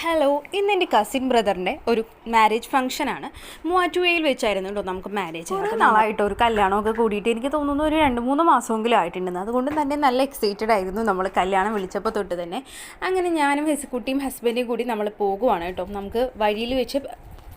Hello ഇന്ന് എന്റെ cousin ബ്രദറിന്റെ ഒരു മാരേജ് ഫംഗ്ഷനാണ് മൂവാറ്റുപുഴയിൽ വെച്ചായിരുന്നു കേട്ടോ നമുക്ക് മാരേജ് കുറേ നാളായിട്ട് ഒരു കല്യാണമൊക്കെ കൂടിയിട്ട് എനിക്ക് തോന്നുന്നു ഒരു രണ്ട് മൂന്ന് മാസമെങ്കിലും ആയിട്ടുണ്ടെന്ന്. അതുകൊണ്ട് തന്നെ നല്ല എക്സൈറ്റഡ് ആയിരുന്നു നമ്മൾ കല്യാണം വിളിച്ചപ്പോൾ തൊട്ട് തന്നെ. അങ്ങനെ ഞാനും ഹെസിക്കുട്ടിയും ഹസ്ബൻഡും കൂടി നമ്മൾ പോകുവാണ് കേട്ടോ നമുക്ക് വഴിയിൽ വെച്ച്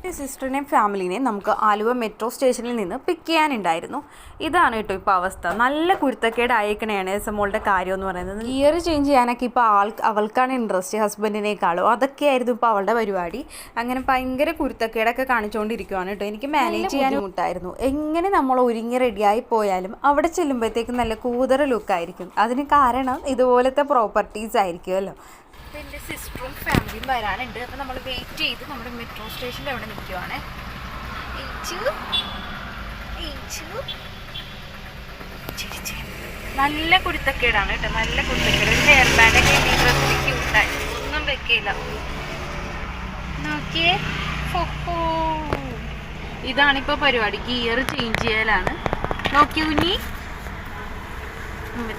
എന്റെ സിസ്റ്ററിനെയും ഫാമിലിനെയും നമുക്ക് ആലുവ മെട്രോ സ്റ്റേഷനിൽ നിന്ന് പിക്ക് ചെയ്യാനുണ്ടായിരുന്നു. ഇതാണ് കേട്ടോ ഇപ്പോൾ അവസ്ഥ. നല്ല കുരുത്തക്കേട് അയക്കണയാണ് എസമോളുടെ കാര്യം എന്ന് പറയുന്നത്. ഇയർ ചേഞ്ച് ചെയ്യാനൊക്കെ ഇപ്പോൾ ആൾ അവൾക്കാണ് ഇൻട്രസ്റ്റ് ഹസ്ബൻഡിനേക്കാളും അതൊക്കെയായിരുന്നു ഇപ്പോൾ അവളുടെ പരിപാടി. അങ്ങനെ ഭയങ്കര കുരുത്തക്കേടൊക്കെ കാണിച്ചുകൊണ്ടിരിക്കുവാണ് കേട്ടോ. എനിക്ക് മാനേജ് ചെയ്യാൻ ബുദ്ധിമുട്ടായിരുന്നു എങ്ങനെ നമ്മൾ ഒരുങ്ങി റെഡിയായി പോയാലും അവിടെ ചെല്ലുമ്പോഴത്തേക്കും നല്ല കൂതറ ലുക്കായിരിക്കും അതിന് കാരണം ഇതുപോലത്തെ പ്രോപ്പർട്ടീസ് ആയിരിക്കുമല്ലോ. അപ്പോൾ എന്റെ സിസ്റ്ററും ഫാമിലിയും വരാനുണ്ട്. അപ്പോൾ നമ്മൾ വെയിറ്റ് ചെയ്ത് നമ്മുടെ മെട്രോ സ്റ്റേഷന്റെ അവിടെ നിൽക്കുവാണ്. നല്ല കുരുത്തക്കേടാണ് കേട്ടോ. നല്ല കുരുത്തക്കേട്. ഒരു ഹെയർ ബാൻഡൊക്കെ ഡ്രസ്സിൽ ക്യൂട്ടായി ഒന്നും വെക്കില്ല നോക്കിയേ. ഇതാണിപ്പോ പരിപാടി. ഗിയർ ചേഞ്ച് ചെയ്യലാണ്. നോക്കി കുഞ്ഞി. ഉമ്മി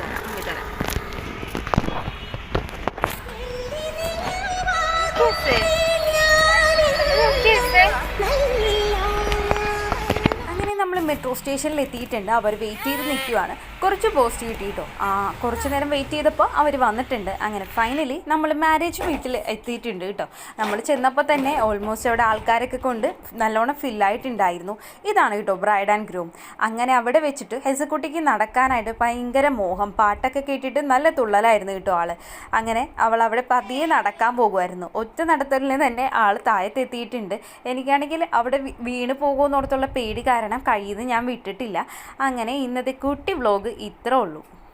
മെട്രോ സ്റ്റേഷനിൽ എത്തിയിട്ടുണ്ട് അവർ വെയിറ്റ് ചെയ്ത് നിൽക്കുവാണ് കുറച്ച് പോസ്റ്റ് കിട്ടിയിട്ടോ. ആ കുറച്ച് നേരം വെയിറ്റ് ചെയ്തപ്പോൾ അവർ വന്നിട്ടുണ്ട്. അങ്ങനെ ഫൈനലി നമ്മൾ മാരേജ് വീട്ടിൽ എത്തിയിട്ടുണ്ട് കേട്ടോ. നമ്മൾ ചെന്നപ്പോൾ തന്നെ ഓൾമോസ്റ്റ് അവിടെ ആൾക്കാരൊക്കെ കൊണ്ട് നല്ലോണം ഫില്ലായിട്ടുണ്ടായിരുന്നു ഇതാണ് കേട്ടോ ബ്രൈഡ് ആൻഡ് ഗ്രൂം അങ്ങനെ അവിടെ വെച്ചിട്ട് ഹെസക്കുട്ടിക്ക് നടക്കാനായിട്ട് ഭയങ്കര മോഹം. പാട്ടൊക്കെ കേട്ടിട്ട് നല്ല തുള്ളലായിരുന്നു കേട്ടോ ആൾ. അങ്ങനെ അവൾ അവിടെ പതിയെ നടക്കാൻ പോകുമായിരുന്നു ഒറ്റ നടത്തലിന് തന്നെ ആൾ താഴത്തെത്തിയിട്ടുണ്ട് എനിക്കാണെങ്കിൽ അവിടെ വീണ് പോകുമെന്നോടത്തുള്ള പേടി കാരണം കഴിയുന്നത് ഞാൻ വിട്ടിട്ടില്ല. അങ്ങനെ ഇന്നത്തെ കുട്ടി വ്ലോഗ് ഇത്രേ ഉള്ളൂ.